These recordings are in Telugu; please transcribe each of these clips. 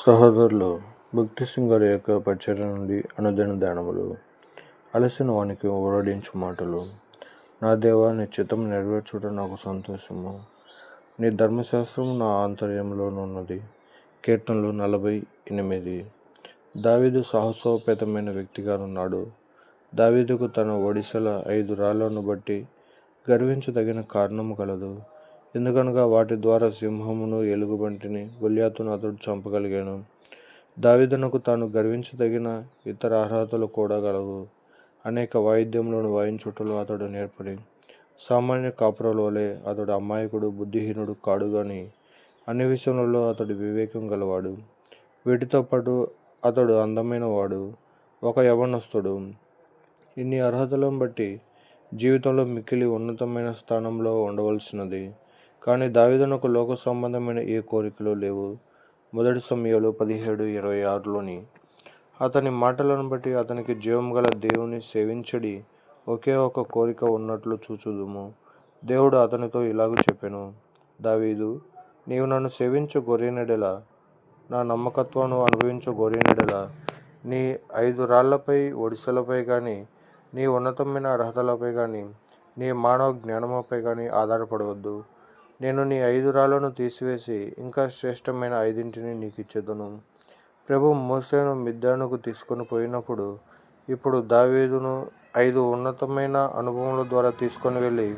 సహోదరులు భక్తి సింగర్ యొక్క పరిచర్య నుండి అనుదిన దానములు అలసిన వానికి ఓరడించు మాటలు. నా దేవా నీ చిత్తం నెరవేర్చుట నాకు సంతోషము. నీ ధర్మశాస్త్రము నా ఆంతర్యంలోనున్నది కీర్తనలు నలభై ఎనిమిది. దావీదు సాహసోపేతమైన వ్యక్తిగా ఉన్నాడు దావీదుకు తన ఒడిశల ఐదు రాళ్ళను బట్టి గర్వించదగిన కారణము కలదు. ఎందుకనగా వాటి ద్వారా సింహమును ఎలుగుబంటిని గొల్యాతును అతడు చంపగలిగాను. దావిదనకు తాను గర్వించదగిన ఇతర అర్హతలు కూడా గలవు. అనేక వాయిద్యములను వాయించుటలో అతడు నేర్పడి సామాన్య కాపురాల వలె అతడు అమాయకుడు బుద్ధిహీనుడు కాడు గాని అన్ని విషయంలో అతడు వివేకం గలవాడు. వీటితో పాటు అతడు అందమైన వాడు ఒక యవనస్తుడు. ఇన్ని అర్హతలను బట్టి జీవితంలో మిక్కిలి ఉన్నతమైన స్థానంలో ఉండవలసినది. కానీ దావీదునకు లోక సంబంధమైన ఏ కోరికలు లేవు. మొదటి సమయాలు పదిహేడు ఇరవై ఆరులోని అతని మాటలను బట్టి అతనికి జీవం గల దేవుని సేవించడి ఒకే ఒక కోరిక ఉన్నట్లు చూచుదుము. దేవుడు అతనితో ఇలాగ చెప్పాను దావీదు నీవు నన్ను సేవించు గొర్రెనెడల నా నమ్మకత్వాన్ని అనుభవించు గొర్రెనెడల నీ ఐదు రాళ్ళపై ఒడిసెలపై కానీ నీ ఉన్నతమైన అర్హతలపై కానీ నీ మానవ జ్ఞానముపై కానీ ఆధారపడవద్దు. నేను నీ ఐదు రాళ్ళను తీసివేసి ఇంకా శ్రేష్టమైన ఐదింటిని నీకు ఇచ్చేదను ప్రభు మోసేను మిద్దానుకు తీసుకొని పోయినప్పుడు ఇప్పుడు దావీదును ఐదు ఉన్నతమైన అనుభవముల ద్వారా తీసుకొని వెళ్ళి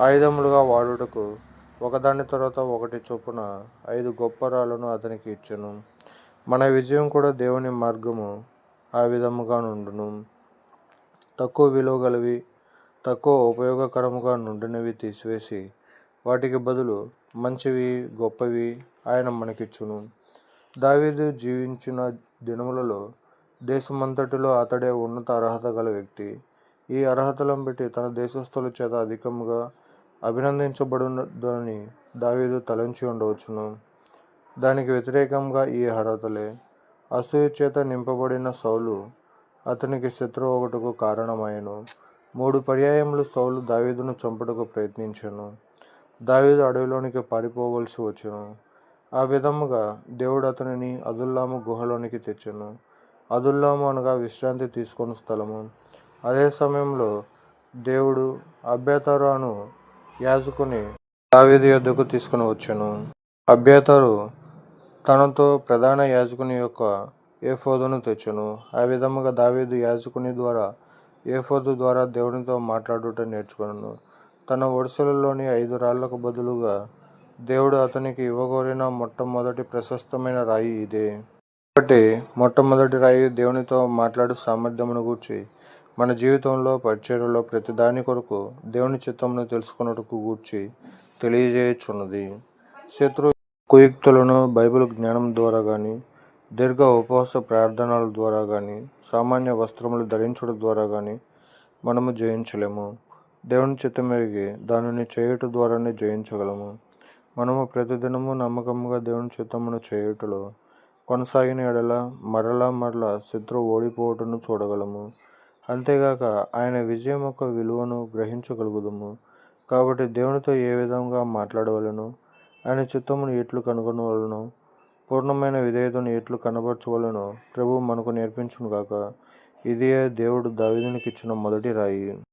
ఆయుధములుగా వాడుటకు ఒకదాని తర్వాత ఒకటి చొప్పున ఐదు గొప్ప రాళ్ళను అతనికి ఇచ్చాను. మన విజయం కూడా దేవుని మార్గము ఆ విధముగా నుండును. తక్కువ విలువ గలవి తక్కువ ఉపయోగకరముగా నుండినవి తీసివేసి వాటికి బదులు మంచివి గొప్పవి ఆయన మనకిచ్చును. దావీదు జీవించిన దినములలో దేశమంతటిలో అతడే ఉన్నత అర్హత గల వ్యక్తి. ఈ అర్హతలను బట్టి తన దేశస్థుల చేత అధికముగా అభినందించబడుదని దావీదు తలంచి ఉండవచ్చును. దానికి వ్యతిరేకంగా ఈ అర్హతలే. అసూయ చేత నింపబడిన సౌలు అతనికి శత్రువు ఒకటకు కారణమాయను. మూడు పర్యాయములు సౌలు దావీదును చంపుటకు ప్రయత్నించాను. దావీదు అడవిలోనికి పారిపోవలసి వచ్చును. ఆ విధముగా దేవుడు అతనిని అదుల్లాము గుహలోనికి తెచ్చాను. అదుల్లాము అనగా విశ్రాంతి తీసుకుని స్థలము. అదే సమయంలో దేవుడు అభ్యతరాను యాజకుని దావీదు యొద్దకు తీసుకుని వచ్చాను. అభ్యతరు తనతో ప్రధాన యాజకుని యొక్క ఏఫోదును తెచ్చును. ఆ విధముగా దావీదు యాజకుని ద్వారా ఏఫోదు ద్వారా దేవునితో మాట్లాడుట నేర్చుకున్నాను తన వరుసలలోని ఐదు రాళ్ళకు బదులుగా దేవుడు అతనికి ఇవ్వగోరిన మొట్టమొదటి ప్రశస్తమైన రాయి ఇదే. కాబట్టి మొట్టమొదటి రాయి దేవునితో మాట్లాడు సామర్థ్యమును గూర్చి మన జీవితంలో పరిచర్యలో ప్రతి దాని కొరకు దేవుని చిత్తమును తెలుసుకున్నట్టుకు గూర్చి తెలియజేయుచున్నది. శత్రు కుయుక్తులను బైబిల్ జ్ఞానం ద్వారా కానీ దీర్ఘ ఉపవాస ప్రార్థనల ద్వారా కానీ సామాన్య వస్త్రములు ధరించడం ద్వారా కానీ మనము జయించలేము. దేవుని చిత్తమెరిగి దానిని చేయుట ద్వారానే జయించగలము. మనము ప్రతిదినము నమ్మకముగా దేవుని చిత్తమును చేయుటలో కొనసాగిన ఎడల మరలా మరలా శత్రు ఓడిపోవటను చూడగలము. అంతేగాక ఆయన విజయం యొక్క విలువను గ్రహించగలుగుదము. కాబట్టి దేవునితో ఏ విధంగా మాట్లాడవలను? ఆయన చిత్తమును ఎట్లు కనుగొనవలను? పూర్ణమైన విధేయతను ఎట్లు కనబరచవలను? ప్రభు మనకు నేర్పించును గాక ఇదే దేవుడు దావిదునికి ఇచ్చిన మొదటి రాయి.